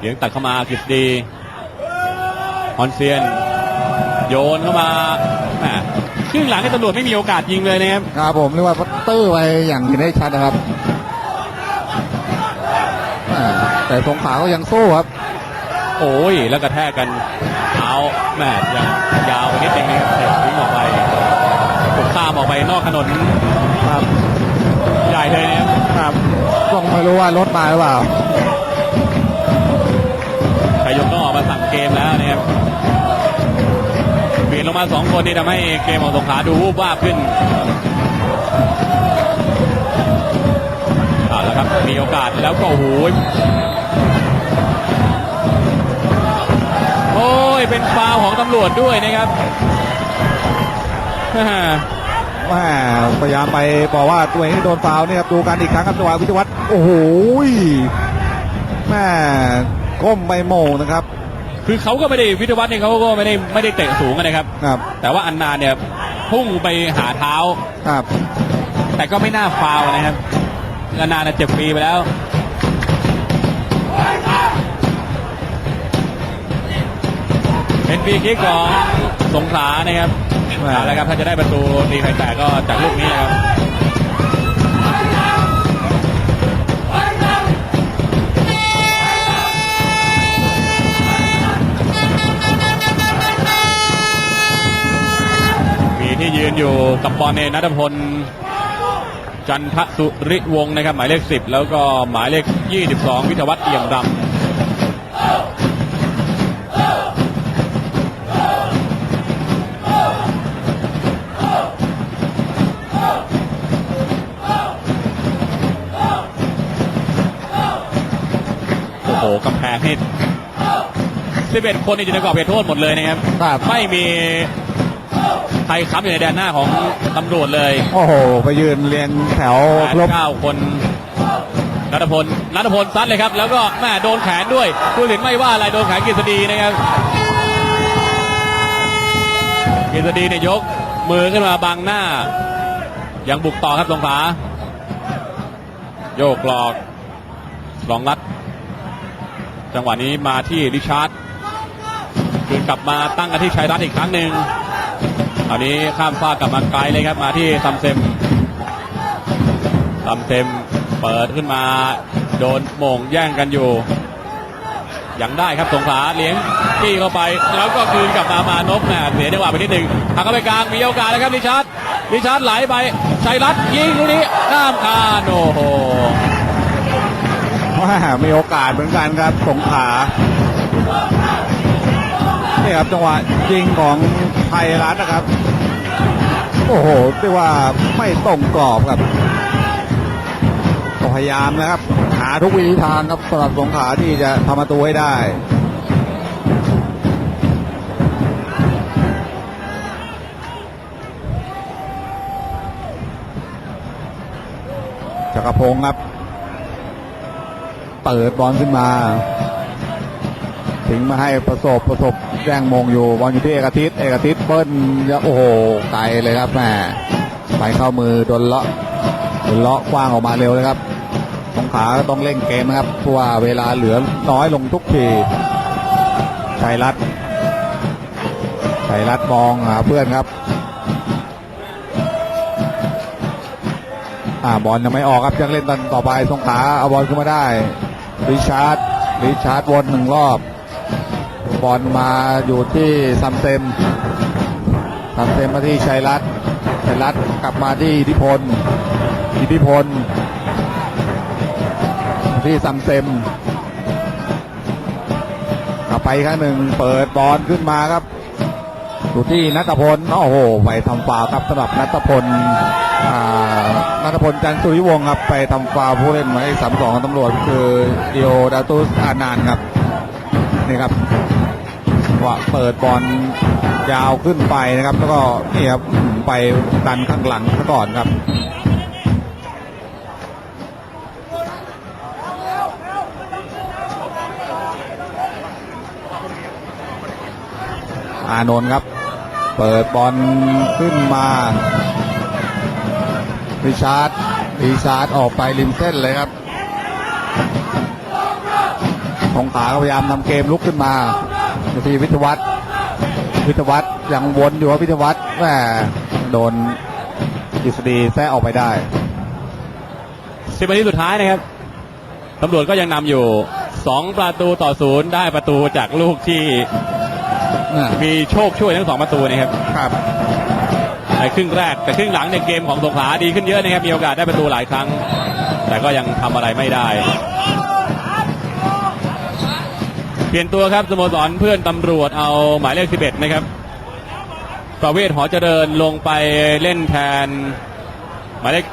เลี้ยงตัดเข้ามากฤษดีฮอนเซียน โยนเข้ามาแหมครึ่งหลังให้ตำรวจไม่มีโอกาสยิงเลยนะครับครับผมเรียกว่าพัตเตอร์ไปอย่างเห็นได้ชัดนะครับอ่าแต่สงขลาก็ยังสู้ครับ โอ้ยแล้วกระแทกกันเอาแหมยังยาวไปนิดนึงนะครับเตะทิ้งออกไปถูกข้ามออกไปนอกถนนครับ ใหญ่เลยนะครับครับต้องไม่รู้ว่ารถมาหรือเปล่า มาสั่งเกมแล้วนะครับเปลี่ยนลงมาสองคนนี่ทำให้เกมของสงขลาดูวูบวาบขึ้นเอาละครับมีโอกาสแล้วก็โอ้โหโอ้ยเป็นฟาวของตำรวจด้วยนะครับแม่พยายามไปบอกว่าตัวเองที่โดนฟาวเนี่ยครับดูกันอีกครั้งครับจังหวะวิทยวัฒน์โอ้โหแม่ก้มไปโมงนะครับ คือเขาก็ไม่ได้วิทยาวัฒน์เนี่ยเขาก็ไม่ได้ไม่ได้เตะสูงนะครับ ครับ แต่ว่าอันนาเนี่ยพุ่งไปหาเท้า ครับ แต่ก็ไม่น่าฟาวล์นะครับอันนาเนี่ยเจ็บฟรีไปแล้ว เป็นฟรีคิกของสงขลานะครับเอาละครับถ้าจะได้ประตูตีไข่แตกก็จากลูกนี้นะครับ มีที่ยืนอยู่กับบอลเนนัทพล จันทสุริวงศ์นะครับ หมายเลข 10 แล้วก็หมายเลข 22 วิทยาวัฒน์เอี่ยมรำโอ้โหกำแพงนี่11 คนนี่อยู่ในกรอบเขตโทษหมดเลยนะครับ ครับ ไม่มี ใครค้ำอยู่ในแดนหน้าของตำรวจเลย โอ้โห ไปยืนเรียงแถวแปดครบเก้าคนนัทพลนัทพลซัดเลยครับ แล้วก็แม่โดนแขนด้วยผู้สินไม่ว่าอะไรโดนแขนกฤษฎีนะครับกฤษฎีเนี่ยยกมือขึ้นมาบังหน้า ยังบุกต่อครับสงขลาโยกหลอกลองรัด จังหวะนี้มาที่ริชาร์ดคืนกลับมาตั้งกันที่ชัยรัตน์อีกครั้งหนึ่ง คราวนี้ข้ามฟากกลับมาไกลเลยครับ มาที่ซัมเซมตำเต็มเปิดขึ้นมา โดนโมงแย่งกันอยู่ยังได้ครับสงขาเลี้ยงที่เข้าไป แล้วก็คืนกลับมามานพแหมเสียจังหวะไปนิดหนึ่งหักเข้าไปกลางมีโอกาสแล้วครับริชาร์ดริชาร์ดไหลไปชัยรัตน์ยิงลูกนี้ข้ามคานโอ้โหว่ามีโอกาสเหมือนกันครับสงขา นี่ครับจังหวะยิงของไทยรัฐนะครับ โอ้โหเรียกว่าไม่ตรงกรอบครับก็พยายามนะครับ หาทุกวิธีทางครับสำหรับสงขาที่จะทำประตูให้ได้จักรพงศ์ครับ เปิดบอลขึ้นมาทิ้งมาให้ประสบประสบ แย่งมงอยู่บอลอยู่ที่เอกทิตเอกทิตเบิ้ลโอ้โหไกลเลยครับแม่ไปเข้ามือโดนเลาะโดนเลาะกว้างออกมาเร็วเลยครับสงขาต้องเล่นเกมนะครับเพราะว่าเวลาเหลือน้อยลงทุกทีชัยรัตน์ชัยรัตน์มองหาเพื่อนครับอ่าบอลยังไม่ออกครับยังเล่นตอนต่อไปสงขาเอาบอลขึ้นมาได้ริชาร์ดริชาร์ดวนหนึ่งรอบ บอลมาอยู่ที่ซัมเซมซัมเซมมาที่ชัยรัตน์ชัยรัตน์กลับมาที่อิทธิพล อิทธิพล ที่ซัมเซมกลับไปครั้งหนึ่งเปิดบอลขึ้นมาครับ อยู่ที่นัทพลโอ้โหไปทำฟาวครับสำหรับนัทพลนัทพลจันทร์สุริวงศ์ครับไปทำฟาวผู้เล่นหมายเลขสามสองของตำรวจคือเดีโอดาตุสอานานครับนี่ครับ ว่าเปิดบอลยาวขึ้นไปนะครับ แล้วก็นี่ครับไปดันข้างหลังซะก่อนครับอานนท์ครับ เปิดบอลขึ้นมาริชาร์ดริชาร์ดออกไปริมเส้นเลยครับพสงขาก็พยายามนำเกมลุกขึ้นมา อยู่ที่วิทยวัฒน์วิทยวัฒน์ยังวนอยู่ว่าวิทยวัฒน์แหมโดนกิษฎีแท้ออกไปได้สิบนาทีสุดท้ายนะครับตำรวจก็ยังนำอยู่สองประตูต่อศูนย์ได้ประตูจากลูกที่มีโชคช่วยทั้งสองประตูนะครับครับในครึ่งแรกแต่ครึ่งหลังในยเกมของสงขลาดีขึ้นเยอะนะครับมีโอกาสได้ประตูหลายครั้ง แต่ก็ยังทำอะไรไม่ได้ เปลี่ยนตัวครับสโมสรเพื่อนตำรวจเอาหมายเลข 11 นะครับ ประเวศหอเจริญลงไปเล่นแทน หมายเลข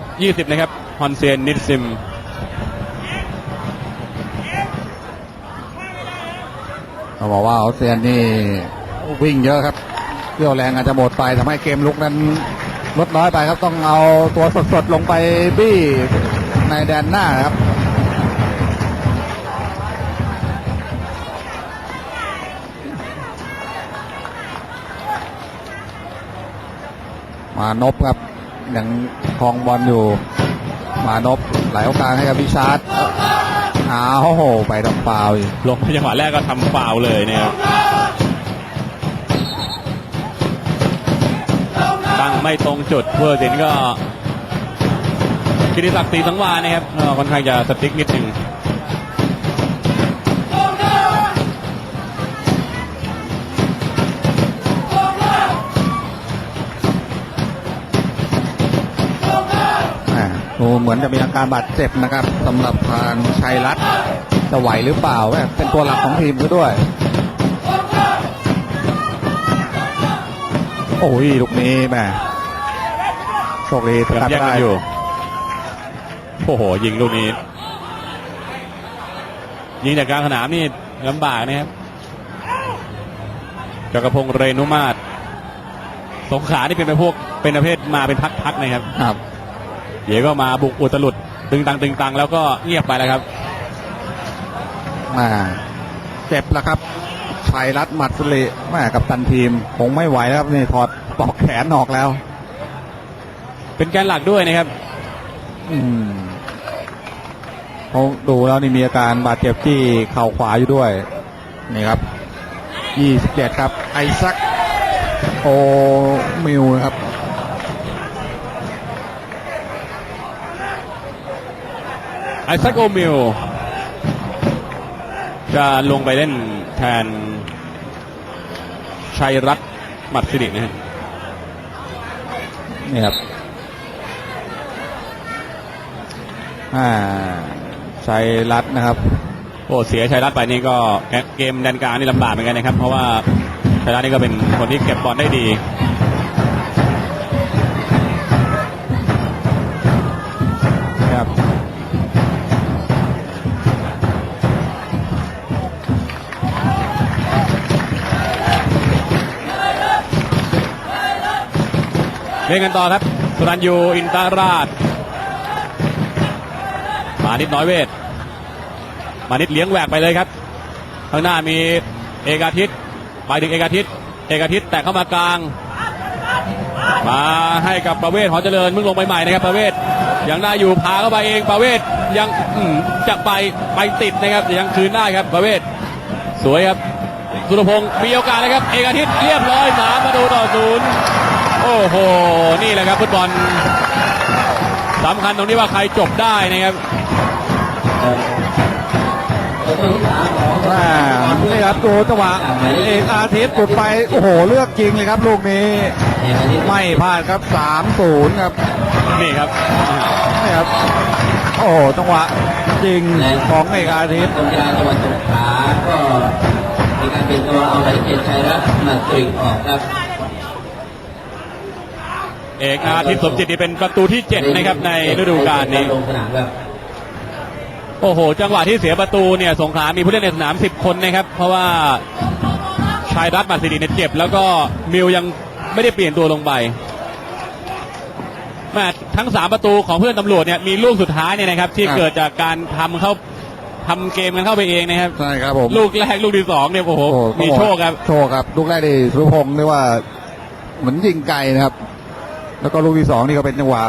20 นะครับ ฮอนเซียนนิดซิม เขาบอกว่าออสเซียนนี่วิ่งเยอะครับเรี่ยวแรงอาจจะหมดไปทำให้เกมลุกนั้นลดน้อยไปครับต้องเอาตัวสดๆลงไปบี้ในแดนหน้าครับานพครับยังคลองบอลอยู่ มานพไหลโอกาสให้กับพิชาร์ดอ้าวโห ไปทำฟาวล์อีกลงจังหวะแรกก็ทำฟาวล์เลยเนี่ยตั้งไม่ตรงจุดเวอร์สินก็กิติศักดิ์ศรีสังวานะครับค่อนข้างจะสติ๊กนิดหนึ่ง ดูเหมือนจะมีอาการบาดเจ็บนะครับสำหรับทางชัยรัตน์จะไหวหรือเปล่าแม่เป็นตัวหลักของทีมซะด้วย โอ้ยลูกนี้แม่โชคดีสยังกัดแยกกัได้นอยู่ โอ้โห ยิงลูกนี้ ยิงจากกลางสนามนี่ลำบากนะครับจักรพงศ์เรนุมาศสงขลานี่เป็นประเภทเป็นประเภทมาเป็นพักๆนะครับครับ เดี๋ยวก็มาบุกอุตลุดตึงตังตึงตังแล้วก็เงียบไปแล้วครับมาเจ็บแล้วครับชัยรัตน์หมัดสุริแม่กับตันทีม คงไม่ไหวแล้วครับนี่ถอดปลอกแขนออกแล้ว เป็นแกนหลักด้วยนะครับ อืมเขาดูแล้วนี่มีอาการบาดเจ็บที่เข่าขวาอยู่ด้วย นี่ครับ 27 ครับ ไอซัก โอมิลนะครับ ไอซักโอมิลจะลงไปเล่นแทนชัยรัตน์หมัดสิรินะฮะนี่ครับอ่าชัยรัตน์นะครับโอ้เสียชัยรัตน์ไปนี่ก็เกมแดนกลางนี่ลำบากเหมือนกันนะครับ เพราะว่าชัยรัตน์นี่ก็เป็นคนที่เก็บบอลได้ดี เล่นกันต่อครับสรัญยูอินตาราช มานิดน้อยเวท มานิดเลี้ยงแหวกไปเลยครับ ข้างหน้ามีเอกอาทิตย์ไปถึงเอกอาทิตย์ เอกอาทิตย์แตะเข้ามากลาง มาให้กับประเวศหอเจริญมึงลงไปใหม่นะครับประเวศยังได้อยู่พาเข้าไปเองประเวศยังจะไปไปติดนะครับแต่ยังคืนได้ครับประเวศสวยครับสุรพงศ์มีโอกาสนะครับ เอกอาทิตย์เรียบร้อยสามประตูต่อศูนย์ โอ้โห นี่แหละครับฟุตบอลสำคัญตรงที่ว่าใครจบได้นะครับอ่านี่ครับดูจังหวะเอกอาทิตย์ปุดไป โอ้โห เลือกจริงเลยครับ ลูกนี้ ไม่พลาดครับ3-0ครับ นี่ครับนี่ครับ โอ้โห จังหวะจริงของเอกอาทิตย์กรมกีฬาจังหวัดสงขลาก็มีการเปลี่ยนตัวเอาหมายเลขเจ็ดชัยรัตน์มาตริกออกครับ เอกอาทิตย์สมจิตนี่เป็นประตูที่ 7 นะครับในฤดูกาลนี้ ลงสนามครับโอ้โห จังหวะที่เสียประตูเนี่ยสงขลามีผู้เล่นในสนาม 10 คนนะครับ เพราะว่าชายรัฐมาสิริเนี่ยเจ็บ แล้วก็มิวยังไม่ได้เปลี่ยนตัวลงไปแม่ทั้ง 3 ประตูของเพื่อนตำรวจเนี่ยมีลูกสุดท้ายเนี่ยนะครับ ที่ครับเกิดจากการทำเข้าทำเกมกันเข้าไปเองนะครับ ใช่ครับผมลูกแรกลูกที่สองเนี่ยโอ้โหโอ้มีโชคครับ โชคครับ ลูกแรกนี่สุรพงศ์เรียกว่า เหมือนยิงไกลนะครับ แล้วก็ลูกที่สองนี่ก็เป็นจังหวะ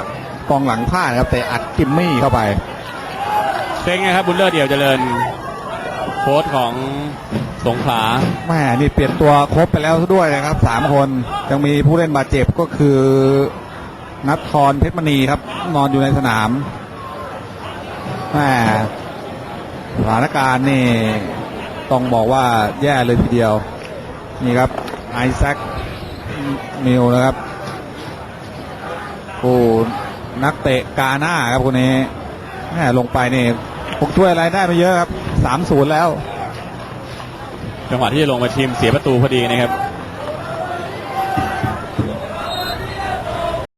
กองหลังพลาดนะครับแต่อัดกิมมี่เข้าไปเซ็งนะครับบุญเลิศเดี่ยวเจริญโค้ชของสงขลาแม่นี่เปลี่ยนตัวครบไปแล้วซะด้วยนะครับสามคนยังมีผู้เล่นบาดเจ็บก็คือนัททรเพชรมณีครับ นอนอยู่ในสนามแม่สถานการณ์นี่ต้องบอกว่าแย่เลยทีเดียว นี่ครับไอแซคมิลนะครับ ผู้นักเตะกาหน้าครับคนนี้แม่ลงไปนี่คงช่วยอะไรได้ไม่เยอะครับสามศูนย์แล้ว จังหวะที่จะลงมาทีมเสียประตูพอดีนะครับ